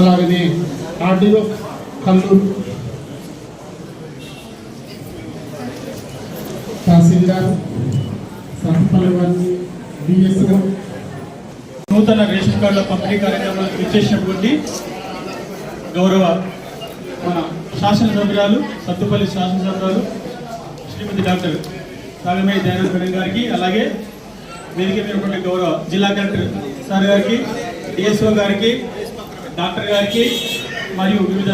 అలాగనే RDO Kalluru tahsildar Sahapalli DSO నూతన ration కార్డుల పంపిణీ కార్యక్రమానికి విచ్చేసినటువంటి గౌరవ మన శాసనసభ్యురాలు సత్తుపల్లి శాసనసభ్యురాలు శ్రీమతి డాక్టర్ సాగమే దయానంద గారికి అలాగే వేదిక మీద గౌరవ జిల్లా కలెక్టర్ సార్ గారికి డిఎస్ఓ గారికి డాక్టర్ గారికి మరియు వివిధ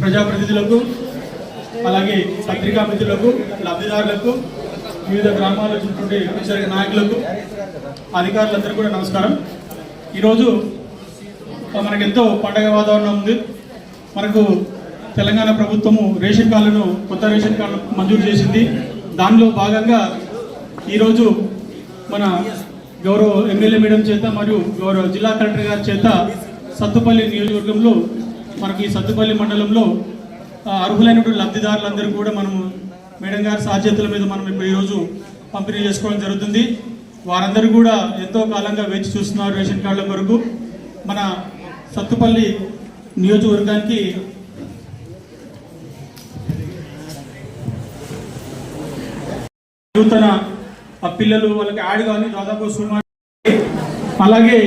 ప్రజాప్రతినిధులకు అలాగే పత్రికా మిత్రులకు లబ్ధిదారులకు వివిధ గ్రామాల్లో వచ్చినటువంటి విచారక నాయకులకు అధికారులందరూ కూడా నమస్కారం. ఈరోజు మనకెంతో పండగ వాతావరణం ఉంది. మనకు తెలంగాణ ప్రభుత్వము రేషన్ కార్డులను కొత్త రేషన్ కార్డును మంజూరు చేసింది. దానిలో భాగంగా ఈరోజు మన గౌరవ ఎమ్మెల్యే మేడం చేత మరియు గౌరవ జిల్లా కలెక్టర్ గారి చేత సత్తుపల్లి నియోజకవర్గంలో మనకి సత్తుపల్లి మండలంలో అర్హులైనటువంటి లబ్ధిదారులందరూ కూడా మనము మేడం గారి సాధ్యతల మీద మనం ఇప్పుడు ఈరోజు పంపిణీ చేసుకోవడం జరుగుతుంది. వారందరూ కూడా ఎంతో కాలంగా వేచి చూస్తున్నారు రేషన్ కార్డుల కొరకు. మన సత్తుపల్లి నియోజకవర్గానికి నూతన పిల్లలు వాళ్ళకి యాడ్ కానీ దాదాపు సుమారు అలాగే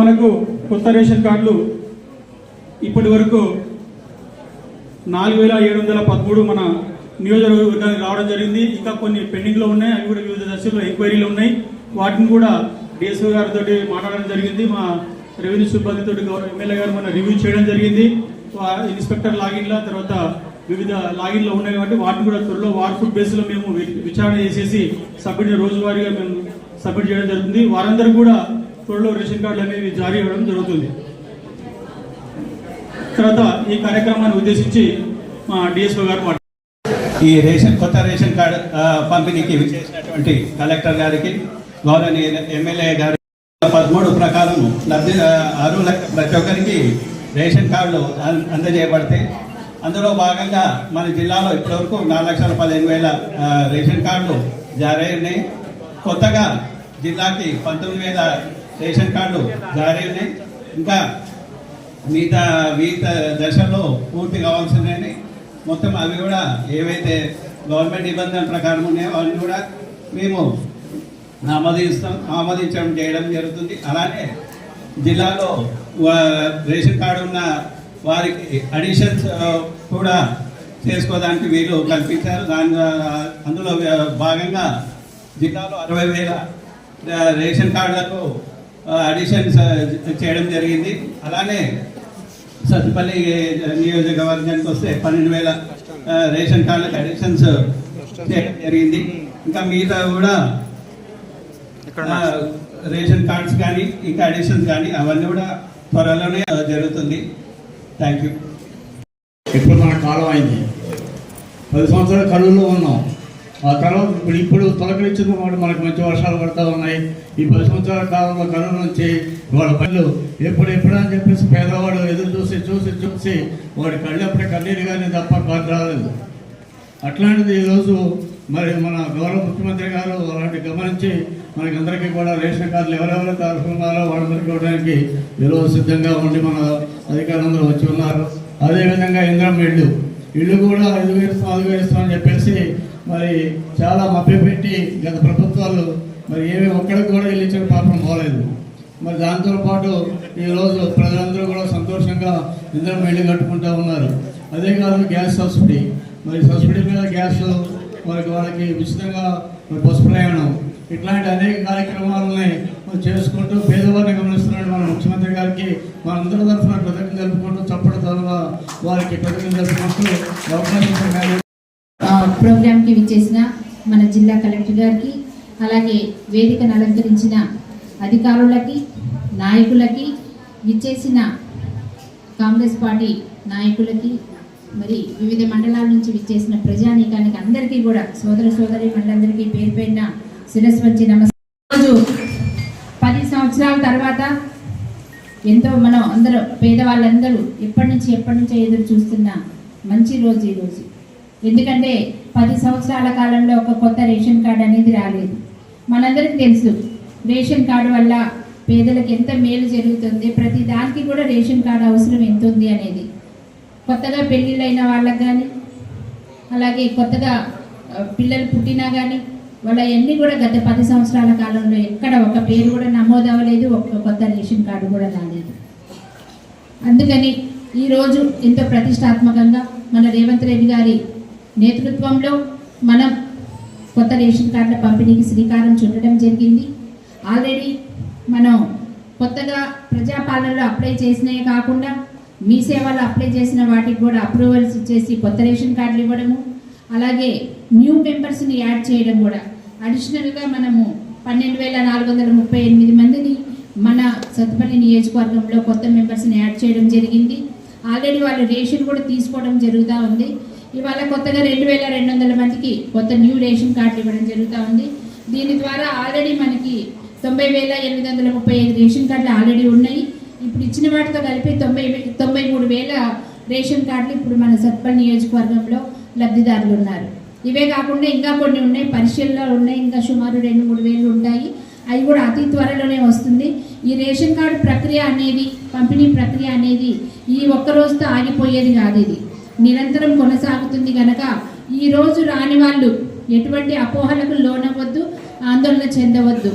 మనకు కొత్త రేషన్ కార్డులు ఇప్పటి వరకు నాలుగు వేల ఏడు వందల పదమూడు మన నియోజకవర్గానికి రావడం జరిగింది. ఇంకా కొన్ని పెండింగ్లో ఉన్నాయి. అవి కూడా వివిధ దశల్లో ఎంక్వైరీలు ఉన్నాయి. వాటిని కూడా డిఎస్ఓ గారితో మాట్లాడడం జరిగింది. మా రెవెన్యూ సిబ్బందితో గౌరవ ఎమ్మెల్యే గారు మన రివ్యూ చేయడం జరిగింది. ఇన్స్పెక్టర్ లాగిన్ల తర్వాత వివిధ లాగిన్లు ఉన్నాయి కాబట్టి వాటిని కూడా త్వరలో వార్ ఫుడ్ బేస్లో మేము వి- విచారణ చేసేసి సబ్మిట్ రోజువారీగా మేము సబ్మిట్ చేయడం జరుగుతుంది. వారందరూ కూడా త్వరలో రేషన్ కార్డులు అనేవి జారీ అవ్వడం జరుగుతుంది. తర్వాత ఈ కార్యక్రమాన్ని ఉద్దేశించి మా డిఎస్ఓ గారు మాట్లాడారు ఈ రేషన్ కొత్త రేషన్ కార్డు పంపిణీకి విచ్చేసినటువంటి కలెక్టర్ గారికి గౌరవనీయ ఎమ్మెల్యే గారి పదమూడు ప్రకారం లబ్ధి ఆ, అర్హుల ప్రతి ఒక్కరికి రేషన్ కార్డులు అం- అందజేయబడతాయి అందులో భాగంగా మన జిల్లాలో ఇప్పటివరకు నాలుగు లక్షల పదిహేను వేల రేషన్ కార్డులు జారీ ఉన్నాయి కొత్తగా జిల్లాకి పంతొమ్మిది వేల రేషన్ కార్డులు జారీ ఉన్నాయి ఇంకా మిగతా మిగతా దశల్లో పూర్తి కావాల్సినవి. మొత్తం అవి కూడా ఏవైతే గవర్నమెంట్ నిబంధనల ప్రకారం ఉన్నాయో అవన్నీ కూడా మేము ఆమోదిస్తాం ఆమోదించడం చేయడం జరుగుతుంది. అలానే జిల్లాలో రేషన్ కార్డు ఉన్న వారికి అడిషన్స్ కూడా చేసుకోవడానికి వీలు కల్పించారు. దాని అందులో భాగంగా జిల్లాలో అరవై వేల రేషన్ కార్డులకు అడిషన్స్ చేయడం జరిగింది. అలానే సత్తుపల్లి నియోజకవర్గానికి వస్తే పన్నెండు వేల రేషన్ కార్డులకు అడిషన్స్ చేయడం జరిగింది. ఇంకా మిగతా కూడా రేషన్ కార్డ్స్ కానీ ఇంకా అడిషన్స్ కానీ అవన్నీ కూడా త్వరలోనే జరుగుతుంది. థ్యాంక్ యూ ఇప్పుడు మన కాలం అయింది. పది సంవత్సరాల కరువులో ఉన్నాం. ఆ తర్వాత ఇప్పుడు ఇప్పుడు తొలకరించిన వాడు మనకు మంచి వర్షాలు పడతా ఉన్నాయి. ఈ పది సంవత్సరాల కాలంలో కరువు నుంచి వాళ్ళ పనులు ఎప్పుడు ఎప్పుడు అని చెప్పేసి పేదవాడు ఎదురు చూసి చూసి చూసి వాడి కళ్ళప్పుడే కన్నీరు కానీ తప్ప కాదు రాలేదు. అట్లాంటిది ఈరోజు మరి మన గౌరవ ముఖ్యమంత్రి గారు అలాంటి గమనించి మనకందరికీ కూడా రేషన్ కార్డులు ఎవరెవరైతే అర్హులున్నారో వాళ్ళందరికీ ఇవ్వడానికి విలువ సిద్ధంగా ఉండి మన అధికారులందరూ వచ్చి ఉన్నారు. అదేవిధంగా ఇంద్రం ఇళ్ళు. ఇళ్ళు కూడా ఐదు వేస్తాం ఐదు వేస్తాం అని చెప్పేసి మరి చాలా మభ్యపెట్టి గత ప్రభుత్వాలు మరి ఏమి ఒక్కడికి కూడా ఇల్లు ఇచ్చిన పాపం పోలేదు. మరి దాంతోపాటు ఈరోజు ప్రజలందరూ కూడా సంతోషంగా ఇంద్రం ఇళ్ళు కట్టుకుంటూ ఉన్నారు. అదే కాదు గ్యాస్ సబ్సిడీ. మరి సబ్సిడీ మీద గ్యాస్ మరి వాళ్ళకి ఉచితంగా మరి బస్సు ప్రయాణం. ఇట్లాంటి అనేక కార్యక్రమాలని చేసుకుంటూ పేదవారిని గమనిస్తున్నాడు మన ముఖ్యమంత్రి గారికి. మనందరి తరఫున కృతజ్ఞత జరుపుకుంటూ చప్పటి ద్వారా వారికి కృతజ్ఞత జరుపుకుంటూ అవకాశం ప్రోగ్రాంకి విచ్చేసిన మన జిల్లా కలెక్టర్ గారికి అలాగే వేదికను అలంకరించిన అధికారులకి నాయకులకి విచ్చేసిన కాంగ్రెస్ పార్టీ నాయకులకి మరి వివిధ మండలాల నుంచి విచ్చేసిన ప్రజానీకానికి అందరికీ కూడా సోదర సోదరి మండలందరికీ పేరు పేరున శిరస్సు వచ్చి నమస్కారం. పది సంవత్సరాల తర్వాత ఎంతో మనం అందరూ పేదవాళ్ళందరూ ఎప్పటి నుంచి ఎప్పటి నుంచో ఎదురు చూస్తున్న మంచి రోజు ఈ రోజు. ఎందుకంటే పది సంవత్సరాల కాలంలో ఒక కొత్త రేషన్ కార్డు అనేది రాలేదు. మనందరికీ తెలుసు రేషన్ కార్డు వల్ల పేదలకు ఎంత మేలు జరుగుతుంది ప్రతి దానికి కూడా రేషన్ కార్డు అవసరం ఎంత ఉంది అనేది. కొత్తగా పెళ్ళిళ్ళైన వాళ్ళకి కానీ అలాగే కొత్తగా పిల్లలు పుట్టినా కానీ వాళ్ళ కూడా గత పది సంవత్సరాల కాలంలో ఎక్కడ ఒక పేరు కూడా నమోదు అవ్వలేదు ఒక కొత్త రేషన్ కార్డు కూడా రాలేదు. అందుకని ఈరోజు ఎంతో ప్రతిష్టాత్మకంగా మన రేవంత్ రెడ్డి గారి నేతృత్వంలో మనం కొత్త రేషన్ కార్డుల పంపిణీకి శ్రీకారం చుట్టడం జరిగింది. ఆల్రెడీ మనం కొత్తగా ప్రజాపాలనలో అప్లై చేసినవి కాకుండా మీ సేవలు అప్లై చేసిన వాటికి కూడా అప్రూవల్స్ ఇచ్చేసి కొత్త రేషన్ కార్డులు ఇవ్వడము అలాగే న్యూ మెంబర్స్ని యాడ్ చేయడం కూడా. అడిషనల్గా మనము పన్నెండు వేల నాలుగు వందల ముప్పై ఎనిమిది మందిని మన సత్తుపల్లి నియోజకవర్గంలో కొత్త మెంబర్స్ని యాడ్ చేయడం జరిగింది. ఆల్రెడీ వాళ్ళు రేషన్ కూడా తీసుకోవడం జరుగుతూ ఉంది. ఇవాళ కొత్తగా రెండు వేల రెండు వందల మందికి కొత్త న్యూ రేషన్ కార్డులు ఇవ్వడం జరుగుతూ ఉంది. దీని ద్వారా ఆల్రెడీ మనకి తొంభై వేల ఎనిమిది వందల ముప్పై ఐదు రేషన్ కార్డులు ఆల్రెడీ ఉన్నాయి. ఇప్పుడు ఇచ్చిన వాటితో కలిపి తొంభై తొంభై మూడు వేల రేషన్ కార్డులు ఇప్పుడు మన సత్పల్ నియోజకవర్గంలో లబ్ధిదారులు ఉన్నారు. ఇవే కాకుండా ఇంకా కొన్ని ఉన్నాయి. పరిశీలనలో ఉన్నాయి. ఇంకా సుమారు రెండు మూడు వేలు ఉంటాయి. అవి కూడా అతి త్వరలోనే వస్తుంది. ఈ రేషన్ కార్డు ప్రక్రియ అనేది పంపిణీ ప్రక్రియ అనేది ఈ ఒక్క రోజుతో ఆగిపోయేది కాదు ఇది. నిరంతరం కొనసాగుతుంది కనుక ఈరోజు రాని వాళ్ళు ఎటువంటి అపోహలకు లోనవద్దు ఆందోళన చెందవద్దు.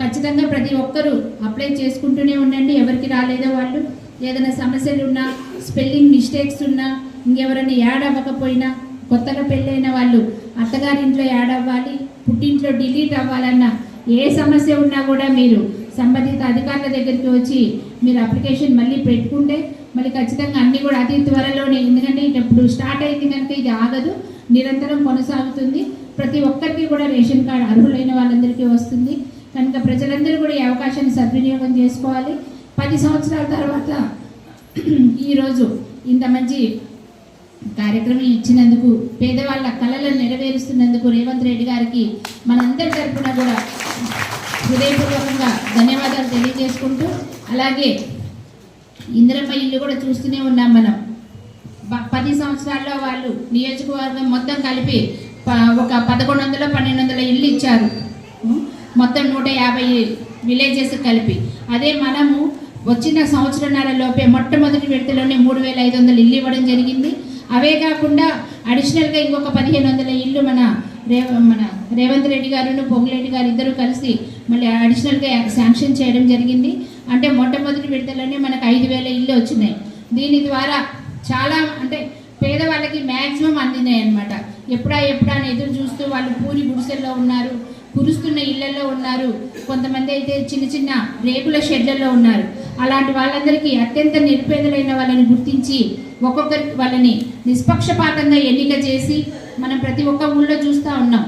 ఖచ్చితంగా ప్రతి ఒక్కరూ అప్లై చేసుకుంటూనే ఉండండి. ఎవరికి రాలేదో వాళ్ళు ఏదైనా సమస్యలు ఉన్నా స్పెల్లింగ్ మిస్టేక్స్ ఉన్నా ఇంకెవరైనా యాడ్ అవ్వకపోయినా కొత్తగా పెళ్ళైన వాళ్ళు అత్తగారింట్లో యాడ్ అవ్వాలి పుట్టింట్లో డిలీట్ అవ్వాలన్నా ఏ సమస్య ఉన్నా కూడా మీరు సంబంధిత అధికారుల దగ్గరికి వచ్చి మీరు అప్లికేషన్ మళ్ళీ పెట్టుకుంటే మళ్ళీ ఖచ్చితంగా అన్నీ కూడా అతి త్వరలోనే ఎందుకంటే ఇప్పుడు స్టార్ట్ అయింది కనుక ఇది ఆగదు నిరంతరం కొనసాగుతుంది. ప్రతి ఒక్కరికి కూడా రేషన్ కార్డు అర్హులైన వాళ్ళందరికీ వస్తుంది. కనుక ప్రజలందరూ కూడా ఈ అవకాశాన్ని సద్వినియోగం చేసుకోవాలి. పది సంవత్సరాల తర్వాత ఈరోజు ఇంత మంచి కార్యక్రమం ఇచ్చినందుకు పేదవాళ్ళ కళలను నెరవేరుస్తున్నందుకు రేవంత్ రెడ్డి గారికి మనందరి తరఫున కూడా హృదయపూర్వకంగా ధన్యవాదాలు తెలియజేసుకుంటూ అలాగే ఇందిరమ్మ ఇల్లు కూడా చూస్తూనే ఉన్నాం మనం. ప- పది సంవత్సరాల్లో వాళ్ళు నియోజకవర్గం మొత్తం కలిపి ప- ఒక పదకొండు వందల పన్నెండు వందల ఇల్లు ఇచ్చారు. మొత్తం నూట యాభై విలేజెస్ కలిపి. అదే మనము వచ్చిన సంవత్సరన్నర లోపే మొట్టమొదటి విడతలోనే మూడు వేల ఐదు వందలు ఇల్లు ఇవ్వడం జరిగింది. అవే కాకుండా అడిషనల్గా ఇంకొక పదిహేను వందల ఇల్లు మన రే మన రేవంత్ రెడ్డి గారు పొంగులేటి గారు ఇద్దరు కలిసి మళ్ళీ అడిషనల్గా శాంక్షన్ చేయడం జరిగింది. అంటే మొట్టమొదటి విడతలోనే మనకు ఐదు వేల ఇల్లు వచ్చినాయి. దీని ద్వారా చాలా అంటే పేదవాళ్ళకి మ్యాక్సిమం అందినాయి అనమాట ఎప్పుడా ఎప్పుడా అని ఎదురు చూస్తూ వాళ్ళు పూరి గుడిసెల్లో ఉన్నారు. కురుస్తున్న ఇళ్ళలో ఉన్నారు. కొంతమంది అయితే చిన్న చిన్న రేకుల షెడ్లలో ఉన్నారు. అలాంటి వాళ్ళందరికీ అత్యంత నిరుపేదలైన వాళ్ళని గుర్తించి ఒక్కొక్కరి వాళ్ళని నిష్పక్షపాతంగా ఎన్నిక చేసి మనం ప్రతి ఒక్క ఊళ్ళో చూస్తూ ఉన్నాం.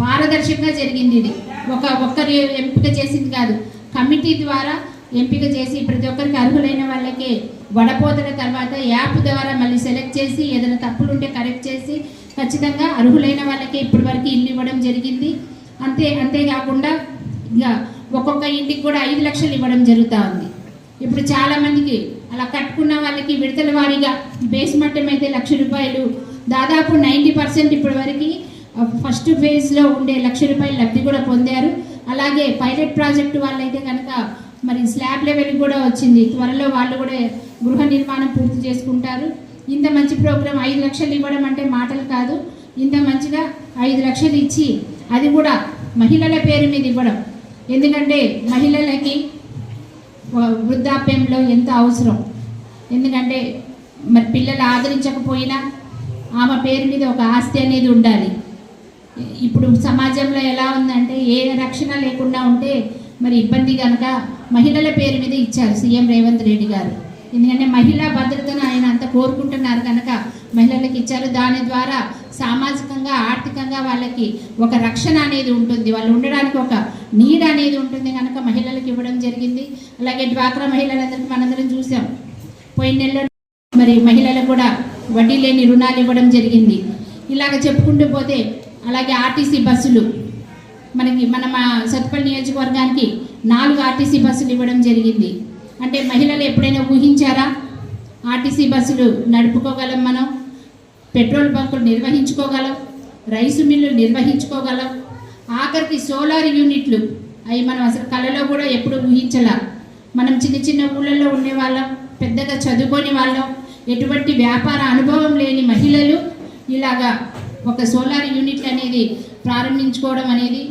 పారదర్శకంగా జరిగింది ఇది. ఒక ఒక్కరి ఎంపిక చేసింది కాదు. కమిటీ ద్వారా ఎంపిక చేసి ప్రతి ఒక్కరికి అర్హులైన వాళ్ళకి వడపోతల తర్వాత యాప్ ద్వారా మళ్ళీ సెలెక్ట్ చేసి ఏదైనా తప్పులు ఉంటే కరెక్ట్ చేసి ఖచ్చితంగా అర్హులైన వాళ్ళకి ఇప్పటి వరకు ఇల్లు ఇవ్వడం జరిగింది. అంతే అంతేకాకుండా ఇక ఒక్కొక్క ఇంటికి కూడా ఐదు లక్షలు ఇవ్వడం జరుగుతూ ఉంది ఇప్పుడు చాలామందికి అలా కట్టుకున్న వాళ్ళకి విడతల వారీగా బేస్ మట్టం అయితే లక్ష రూపాయలు దాదాపు నైంటీ పర్సెంట్ ఇప్పటి వరకు ఫస్ట్ ఫేజ్లో ఉండే లక్ష రూపాయలు లబ్ధి కూడా పొందారు. అలాగే పైలట్ ప్రాజెక్టు వాళ్ళైతే కనుక మరి స్లాబ్ లెవెల్ కూడా వచ్చింది. త్వరలో వాళ్ళు కూడా గృహ నిర్మాణం పూర్తి చేసుకుంటారు. ఇంత మంచి ప్రోగ్రాం ఐదు లక్షలు ఇవ్వడం అంటే మాటలు కాదు. ఇంత మంచిగా ఐదు లక్షలు ఇచ్చి అది కూడా మహిళల పేరు మీద ఇవ్వడం. ఎందుకంటే మహిళలకి వృద్ధాప్యంలో ఎంత అవసరం? ఎందుకంటే మరి పిల్లలు ఆదరించకపోయినా ఆమె పేరు మీద ఒక ఆస్తి అనేది ఉండాలి. ఇప్పుడు సమాజంలో ఎలా ఉందంటే ఏ రక్షణ లేకుండా ఉంటే మరి ఇబ్బంది కనుక మహిళల పేరు మీద ఇచ్చారు సీఎం రేవంత్ రెడ్డి గారు. ఎందుకంటే మహిళా భద్రతను ఆయన అంత కోరుకుంటున్నారు కనుక మహిళలకు ఇచ్చారు. దాని ద్వారా సామాజికంగా ఆర్థికంగా వాళ్ళకి ఒక రక్షణ అనేది ఉంటుంది. వాళ్ళు ఉండడానికి ఒక నీడ అనేది ఉంటుంది కనుక మహిళలకు ఇవ్వడం జరిగింది. అలాగే డ్వాక్రా మహిళలందరికీ మనందరం చూసాం. పోయిన నెలలో మరి మహిళలకు కూడా వడ్డీ లేని రుణాలు ఇవ్వడం జరిగింది. ఇలాగ చెప్పుకుంటూ పోతే అలాగే ఆర్టీసీ బస్సులు మనకి మన సత్పల్లి నియోజకవర్గానికి నాలుగు ఆర్టీసీ బస్సులు ఇవ్వడం జరిగింది. అంటే మహిళలు ఎప్పుడైనా ఊహించారా? ఆర్టీసీ బస్సులు నడుపుకోగలం మనం? పెట్రోల్ బంకులు నిర్వహించుకోగలం రైసు మిల్లు నిర్వహించుకోగలం ఆఖరికి సోలార్ యూనిట్లు. అవి మనం అసలు కళలో కూడా ఎప్పుడు ఊహించలా. మనం చిన్న చిన్న ఊళ్ళల్లో ఉండే వాళ్ళం పెద్దగా చదువుకొని వాళ్ళం. ఎటువంటి వ్యాపార అనుభవం లేని మహిళలు ఇలాగా ఒక సోలార్ యూనిట్ అనేది ప్రారంభించుకోవడం అనేది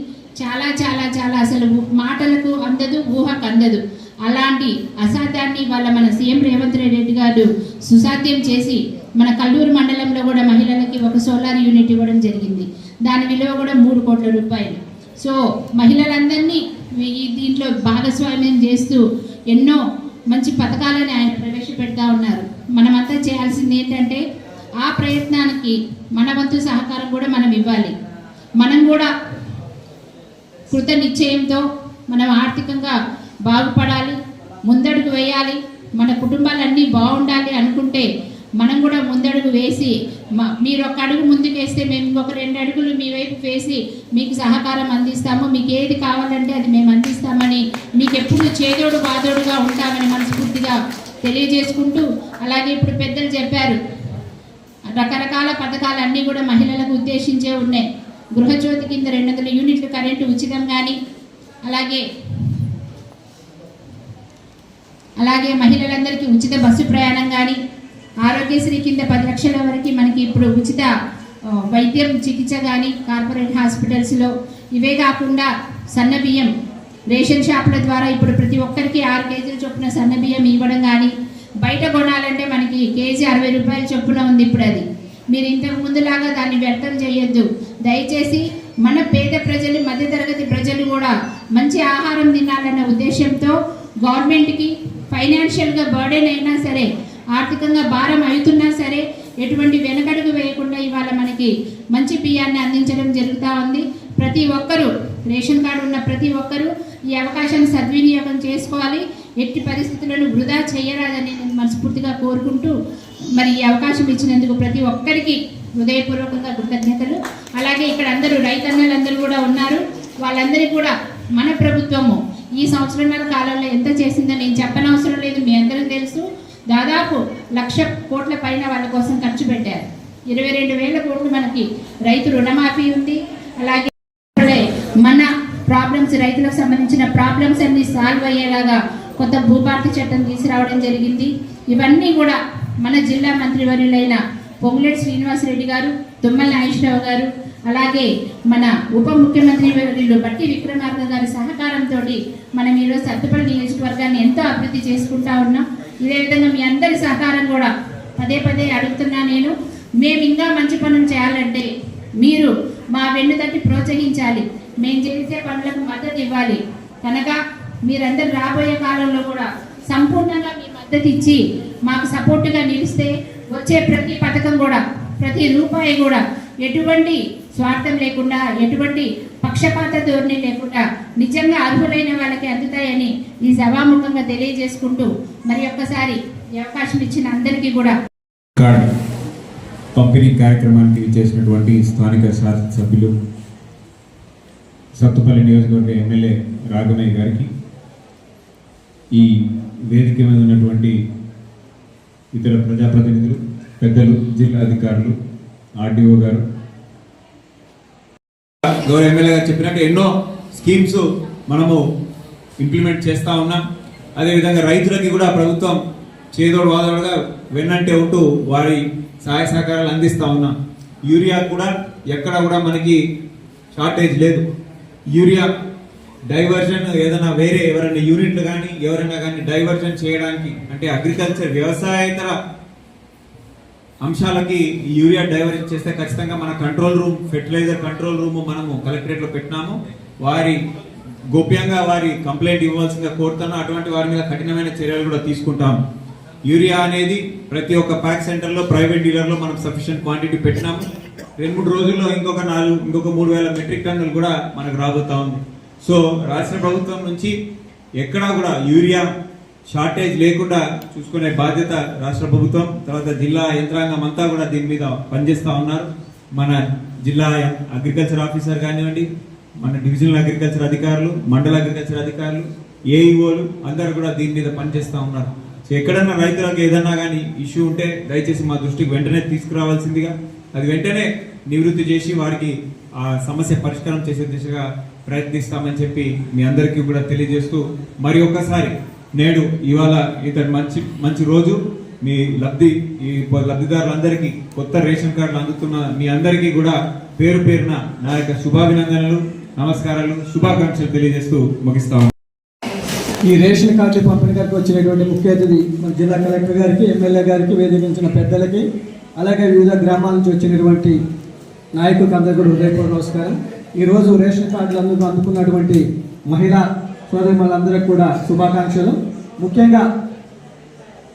చాలా చాలా చాలా అసలు మాటలకు అందదు ఊహకు అందదు. అలాంటి అసాధ్యాన్ని వాళ్ళ మన సీఎం రేవంత్ రెడ్డి గారు సుసాధ్యం చేసి మన కల్లూరు మండలంలో కూడా మహిళలకి ఒక సోలార్ యూనిట్ ఇవ్వడం జరిగింది. దాని విలువ కూడా మూడు కోట్ల రూపాయలు. సో మహిళలందరినీ ఈ దీంట్లో భాగస్వామ్యం చేస్తూ ఎన్నో మంచి పథకాలని ఆయన ప్రవేశపెడతా ఉన్నారు. మనమంతా చేయాల్సింది ఏంటంటే ఆ ప్రయత్నానికి మన వంతు సహకారం కూడా మనం ఇవ్వాలి. మనం కూడా కృత నిశ్చయంతో మనం ఆర్థికంగా బాగుపడాలి ముందడుగు వేయాలి మన కుటుంబాలన్నీ బాగుండాలి అనుకుంటే మనం కూడా ముందడుగు వేసి మ- మీరు ఒక అడుగు ముందుకు వేస్తే మేము ఒక రెండు అడుగులు మీ వైపు వేసి మీకు సహకారం అందిస్తాము. మీకు ఏది కావాలంటే అది మేము అందిస్తామని మీకు ఎప్పుడు చేదోడు బాదోడుగా ఉంటామని మనస్ఫూర్తిగా తెలియజేసుకుంటూ అలాగే ఇప్పుడు పెద్దలు చెప్పారు. రకరకాల పథకాలు అన్నీ కూడా మహిళలకు ఉద్దేశించే ఉన్నాయి. గృహజ్యోతి కింద రెండు వందల యూనిట్లు కరెంటు ఉచితం కానీ అలాగే అలాగే మహిళలందరికీ ఉచిత బస్సు ప్రయాణం కానీ ఆరోగ్యశ్రీ కింద పది లక్షల వరకు మనకి ఇప్పుడు ఉచిత వైద్యం చికిత్స కానీ కార్పొరేట్ హాస్పిటల్స్లో. ఇవే కాకుండా సన్న బియ్యం రేషన్ షాపుల ద్వారా ఇప్పుడు ప్రతి ఒక్కరికి ఆరు కేజీల చొప్పున సన్న బియ్యం ఇవ్వడం కానీ బయట కొనాలంటే మనకి కేజీ అరవై రూపాయల చొప్పున ఉంది ఇప్పుడు అది. మీరు ఇంతకు ముందులాగా దాన్ని వ్యర్థం చేయొద్దు. దయచేసి మన పేద ప్రజలు మధ్యతరగతి ప్రజలు కూడా మంచి ఆహారం తినాలన్న ఉద్దేశంతో గవర్నమెంట్కి ఫైనాన్షియల్గా బర్డెన్ అయినా సరే ఆర్థికంగా భారం అవుతున్నా సరే ఎటువంటి వెనకడుగు వేయకుండా ఇవాళ మనకి మంచి బియ్యాన్ని అందించడం జరుగుతూ ఉంది. ప్రతి ఒక్కరూ రేషన్ కార్డు ఉన్న ప్రతి ఒక్కరూ ఈ అవకాశాన్ని సద్వినియోగం చేసుకోవాలి. ఎట్టి పరిస్థితులను వృధా చేయరాదని నేను మనస్ఫూర్తిగా కోరుకుంటూ మరి ఈ అవకాశం ఇచ్చినందుకు ప్రతి ఒక్కరికి హృదయపూర్వకంగా కృతజ్ఞతలు. అలాగే ఇక్కడ అందరూ రైతన్నలందరూ కూడా ఉన్నారు. వాళ్ళందరికీ కూడా మన ప్రభుత్వము ఈ సంవత్సరంన్నర కాలంలో ఎంత చేసిందో నేను చెప్పనవసరం లేదు. మీ దాదాపు లక్ష కోట్ల పైన వాళ్ళ కోసం ఖర్చు పెట్టారు. ఇరవై రెండు వేల కోట్లు మనకి రైతు రుణమాఫీ ఉంది. అలాగే మన ప్రాబ్లమ్స్ రైతులకు సంబంధించిన ప్రాబ్లమ్స్ అన్ని సాల్వ్ అయ్యేలాగా కొత్త భూపార్టీ చట్టం తీసుకురావడం జరిగింది. ఇవన్నీ కూడా మన జిల్లా మంత్రివర్యులైన పొంగులేటి శ్రీనివాసరెడ్డి గారు తుమ్మల నాగేశ్వరరావు గారు అలాగే మన ఉప ముఖ్యమంత్రి వర్యులు బట్టి విక్రమార్క గారి సహకారంతో మనం ఈరోజు సత్తుపల్లి నియోజకవర్గాన్ని ఎంతో అభివృద్ధి చేసుకుంటా ఉన్నాం. ఇదే విధంగా మీ అందరి సహకారం కూడా పదే పదే అడుగుతున్నా నేను. మేము ఇంకా మంచి పనులు చేయాలంటే మీరు మా వెన్ను తట్టి ప్రోత్సహించాలి. మేము చేసే పనులకు మద్దతు ఇవ్వాలి. కనుక మీరందరూ రాబోయే కాలంలో కూడా సంపూర్ణంగా మీ మద్దతు ఇచ్చి మాకు సపోర్టుగా నిలిస్తే వచ్చే ప్రతి పథకం కూడా ప్రతి రూపాయి కూడా ఎటువంటి స్వార్థం లేకుండా ఎటువంటి పక్షపాత ధోరణి లేకుండా నిజంగా అర్హులైన వాళ్ళకి అందుతాయని ఈ సభాముఖంగా తెలియజేసుకుంటూ మరి ఒక్కసారి అవకాశం ఇచ్చిన అందరికీ కూడా పంపిణీ కార్యక్రమానికి చేసినటువంటి స్థానిక శాసనసభ్యులు సత్తుపల్లి నియోజకవర్గ ఎమ్మెల్యే రాఘమయ్య గారికి ఈ వేదిక మీద ఉన్నటువంటి ఇతర ప్రజాప్రతినిధులు పెద్దలు జిల్లా అధికారులు ఆర్డీఓ గారు గౌరవ ఎమ్మెల్యే గారు చెప్పినట్టు ఎన్నో స్కీమ్స్ మనము ఇంప్లిమెంట్ చేస్తూ ఉన్నాం. అదేవిధంగా రైతులకి కూడా ప్రభుత్వం చేదోడు వాదోడుగా వెన్నంటే ఉంటూ వారి సహాయ సహకారాలు అందిస్తూ ఉన్నాం. యూరియా కూడా ఎక్కడ కూడా మనకి షార్టేజ్ లేదు. యూరియా డైవర్షన్ ఏదైనా వేరే ఎవరైనా యూనిట్లు కానీ ఎవరైనా కానీ డైవర్షన్ చేయడానికి అంటే అగ్రికల్చర్ వ్యవసాయేతర అంశాలకి ఈ యూరియా డైవర్ట్ చేస్తే ఖచ్చితంగా మన control room fertiliser control room మనము కలెక్టరేట్లో పెట్టినాము. వారి గోప్యంగా వారి కంప్లైంట్ ఇవ్వాల్సిందిగా కోరుతాను అటువంటి వారి మీద కఠినమైన చర్యలు కూడా తీసుకుంటాం. యూరియా అనేది ప్రతి ఒక్క ప్యాక్ సెంటర్లో ప్రైవేట్ డీలర్లో మనం సఫిషియంట్ క్వాంటిటీ పెట్టినాము. రెండు మూడు రోజుల్లో ఇంకొక నాలుగు ఇంకొక మూడు వేల మెట్రిక్ టన్నులు కూడా మనకు రాబోతా ఉంది. సో రాష్ట్ర ప్రభుత్వం నుంచి ఎక్కడా కూడా యూరియా షార్టేజ్ లేకుండా చూసుకునే బాధ్యత రాష్ట్ర ప్రభుత్వం తర్వాత జిల్లా యంత్రాంగం అంతా కూడా దీని మీద పనిచేస్తూ ఉన్నారు. మన జిల్లా అగ్రికల్చర్ ఆఫీసర్ కానివ్వండి మన డివిజనల్ అగ్రికల్చర్ అధికారులు మండల అగ్రికల్చర్ అధికారులు ఏఈఓలు అందరు కూడా దీని మీద పనిచేస్తూ ఉన్నారు. సో ఎక్కడన్నా రైతులకు ఏదన్నా కానీ ఇష్యూ ఉంటే దయచేసి మా దృష్టికి వెంటనే తీసుకురావాల్సిందిగా అది వెంటనే నివృత్తి చేసి వారికి ఆ సమస్య పరిష్కారం చేసే దిశగా ప్రయత్నిస్తామని చెప్పి మీ అందరికీ కూడా తెలియజేస్తూ మరి ఒక్కసారి నేడు ఇవాళ ఇతని మంచి మంచి రోజు. మీ లబ్ధి ఈ లబ్ధిదారులందరికీ కొత్త రేషన్ కార్డులు అందుతున్న మీ అందరికీ కూడా పేరు పేరున నా యొక్క శుభాభినందనలు నమస్కారాలు శుభాకాంక్షలు తెలియజేస్తూ ముగిస్తాము ఈ రేషన్ కార్డు పంపిణీ గారికి వచ్చినటువంటి ముఖ్య అతిథి మన జిల్లా కలెక్టర్ గారికి ఎమ్మెల్యే గారికి వేదికించిన పెద్దలకి అలాగే వివిధ గ్రామాల నుంచి వచ్చినటువంటి నాయకులకు అందరికీ కూడా నమస్కారం. ఈరోజు రేషన్ కార్డులు అందుకు అందుకున్నటువంటి మహిళా సోదరులందరికీ కూడా శుభాకాంక్షలు. ముఖ్యంగా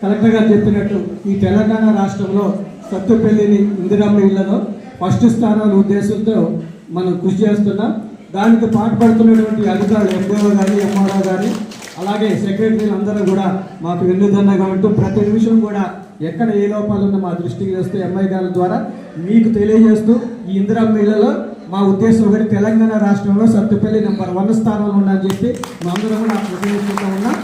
కలెక్టర్ గారు చెప్పినట్టు ఈ తెలంగాణ రాష్ట్రంలో సత్తుపల్లిని ఇందిరమ్మ ఇళ్ళలో ఫస్ట్ స్థానాల ఉద్దేశంతో మనం కృషి చేస్తున్నాం. దానికి పాటుపడుతున్నటువంటి అధికారులు ఎంఓ గారి ఎంఆర్ఓ కానీ అలాగే సెక్రటరీలు అందరూ కూడా మాకు వెన్నుదన్నగా ఉంటూ ప్రతి నిమిషం కూడా ఎక్కడ ఏ లోపాలున్నా మా దృష్టికి తెస్తూ ఎంఐ గారి ద్వారా మీకు తెలియజేస్తూ ఈ ఇందిరమ్మ ఇళ్ళలో మా ఉద్దేశం ఒకటి తెలంగాణ రాష్ట్రంలో సత్తుపల్లి నెంబర్ వన్ స్థానంలో ఉందని చెప్పి మా అందరం కూడా ఉద్దేశిస్తూ ఉన్నాం.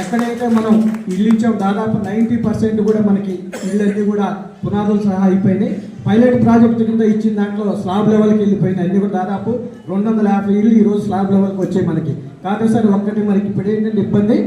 ఎక్కడైతే మనం ఇల్లు ఇచ్చాం దాదాపు నైంటీ పర్సెంట్ కూడా మనకి ఇళ్ళన్నీ కూడా పునాదులు సహా అయిపోయినాయి. పైలట్ ప్రాజెక్టు కింద ఇచ్చిన దాంట్లో స్లాబ్ లెవెల్కి వెళ్ళిపోయినాయి. అన్ని కూడా దాదాపు రెండు వందల యాభై ఇళ్ళు ఈరోజు స్లాబ్ లెవెల్కి వచ్చాయి మనకి. కాకపోతే సార్ ఒక్కటి మనకి ఇప్పుడు ఏంటంటే ఇబ్బంది?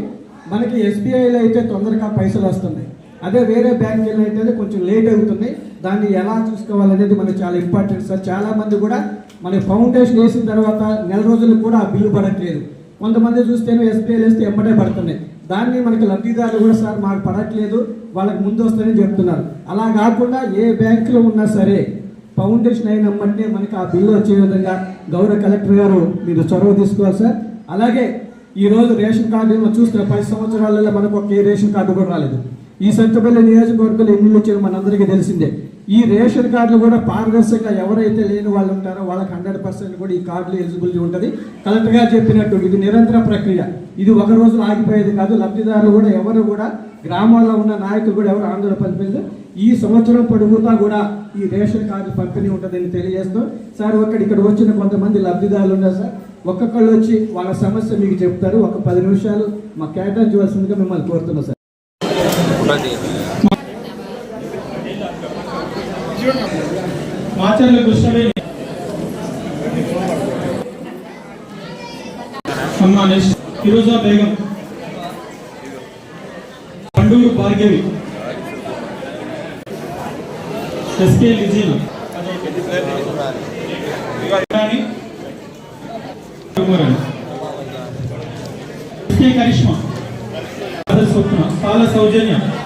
మనకి ఎస్బీఐలో అయితే తొందరగా పైసలు వస్తున్నాయి. అదే వేరే బ్యాంకులు అయితే కొంచెం లేట్ అవుతున్నాయి. దాన్ని ఎలా చూసుకోవాలనేది మనకు చాలా ఇంపార్టెంట్ సార్ చాలా మంది కూడా మన ఫౌండేషన్ వేసిన తర్వాత నెల రోజులు కూడా ఆ బిల్లు పడట్లేదు. కొంతమంది చూస్తేనే ఎస్బీఐలు వేస్తే ఎంబడే పడుతున్నాయి. దాన్ని మనకి లబ్ధిదారులు కూడా సార్ మాకు పడట్లేదు వాళ్ళకి ముందు వస్తారని చెప్తున్నారు. అలా కాకుండా ఏ బ్యాంకులో ఉన్నా సరే ఫౌండేషన్ అయినమ్మంటే మనకి ఆ బిల్లు వచ్చే విధంగా గౌరవ కలెక్టర్ గారు మీరు చొరవ తీసుకోవాలి సార్. అలాగే ఈ రోజు రేషన్ కార్డు మనం చూస్తే పది సంవత్సరాలలో మనకు ఒక రేషన్ కార్డు కూడా రాలేదు. ఈ సత్తుపల్లి నియోజకవర్గంలో ఎన్ని వచ్చారో మనందరికీ తెలిసిందే. ఈ రేషన్ కార్డులు కూడా పారదర్శకంగా ఎవరైతే లేని వాళ్ళు ఉంటారో వాళ్ళకి హండ్రెడ్ పర్సెంట్ కూడా ఈ కార్డులు ఎలిజిబిలిటీ ఉంటుంది. కలెక్టర్ గారు చెప్పినట్టు ఇది నిరంతర ప్రక్రియ. ఇది ఒక రోజు ఆగిపోయేది కాదు. లబ్ధిదారులు కూడా ఎవరు కూడా గ్రామాల్లో ఉన్న నాయకులు కూడా ఎవరు ఆందోళన పంపించలేదు ఈ సంవత్సరం పొడుగుతా కూడా ఈ రేషన్ కార్డు పంపిణీ ఉంటుందని తెలియజేస్తూ సార్ ఒక్కడ ఇక్కడ వచ్చిన కొంతమంది లబ్ధిదారులు ఉన్నారు సార్. ఒక్కొక్కళ్ళు వచ్చి వాళ్ళ సమస్య మీకు చెప్తారు. ఒక పది నిమిషాలు మాకు కేటాయించవలసిందిగా మిమ్మల్ని కోరుతున్నాం సార్. మాచర్ల కృష్ణవేణి. సమ్మానేష్ ఫిరోజా బేగం. పండూరు భార్గవి. ఎస్కే లిజీనా. ఎస్కే కరిష్మా. స్వప్న. పాల సౌజన్య.